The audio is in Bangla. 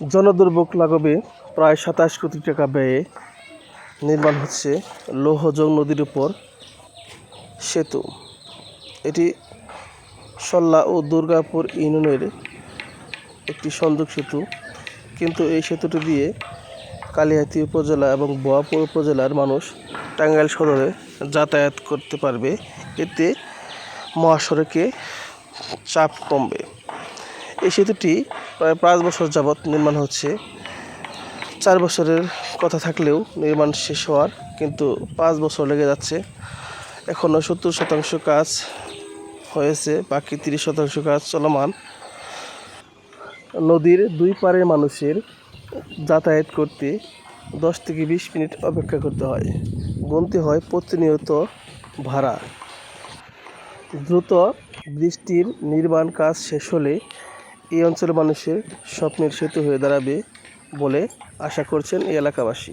জনদুর্ভোগ লাঘবে প্রায় সাতাশ কোটি টাকা ব্যয়ে নির্মাণ হচ্ছে লৌহজং নদীর উপর সেতু। এটি সল্লা ও দুর্গাপুর ইউনিয়নের একটি সংযোগ সেতু। কিন্তু এই সেতুটি দিয়ে কালিহাতী উপজেলা এবং বোয়াপুর উপজেলার মানুষ টাঙ্গাইল সদরে যাতায়াত করতে পারবে। এতে মহাসড়কে চাপ কমবে। এই সেতুটি প্রায় পাঁচ বছর যাবৎ নির্মাণ হচ্ছে। চার বছরের কথা থাকলেও নির্মাণ শেষ হওয়ার কিন্তু পাঁচ বছর লেগে যাচ্ছে। এখনও সত্তর শতাংশ কাজ হয়েছে, বাকি তিরিশ শতাংশ কাজ চলমান। নদীর দুই পাড়ের মানুষের যাতায়াত করতে দশ থেকে বিশ মিনিট অপেক্ষা করতে হয়। গুনতে হয় প্রতিনিয়ত ভাড়া। দ্রুত বৃষ্টির নির্মাণ কাজ শেষ হলে এই অঞ্চলের মানুষের স্বপ্নের সেতু হয়ে দাঁড়াবে বলে আশা করছেন এই এলাকাবাসী।